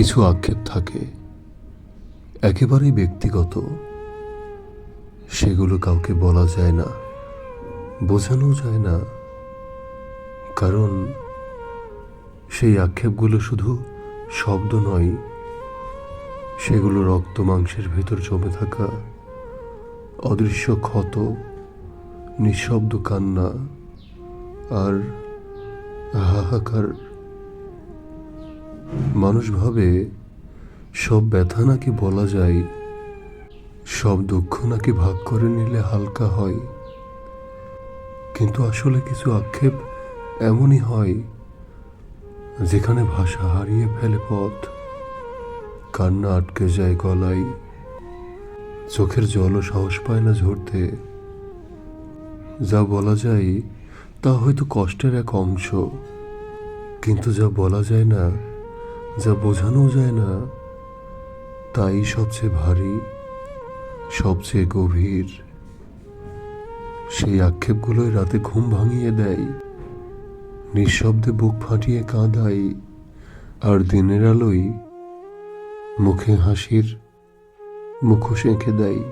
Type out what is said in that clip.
কিছু আক্ষেপ থাকে। একেবারেই ব্যক্তিগত। সেগুলো কাউকে বলা যায় না, বোঝানো যায় না। কারণ সেই আক্ষেপগুলো শুধু শব্দ নয়, সেগুলো রক্ত মাংসের ভেতর জমে থাকা অদৃশ্য ক্ষত, নিঃশব্দ কান্না আর হাহাকার মানুষ ভাবে, সব ব্যথা নাকি বলা যায়, সব দুঃখ নাকি ভাগ করে নিলে হালকা হয়। কিন্তু আসলে কিছু আক্ষেপ এমনই হয়, যেখানে ভাষা হারিয়ে ফেলে পথ, কান্না আটকে যায় গলায়, চোখের জলও সাহস পায় না ঝরতে। যা বলা যায় তা হয়তো কষ্টের এক অংশ, কিন্তু যা বলা যায় না যা বোঝানো যায় না, তাই সবচেয়ে ভারী, সবচেয়ে গভীর, সেই আক্ষেপগুলোই রাতে ঘুম ভাঙিয়ে দেয়। নিঃশব্দে বুক ফাটিয়ে কাঁদাই আর দিনের আলোই মুখে হাসির মুখোশ এঁকে দেয়।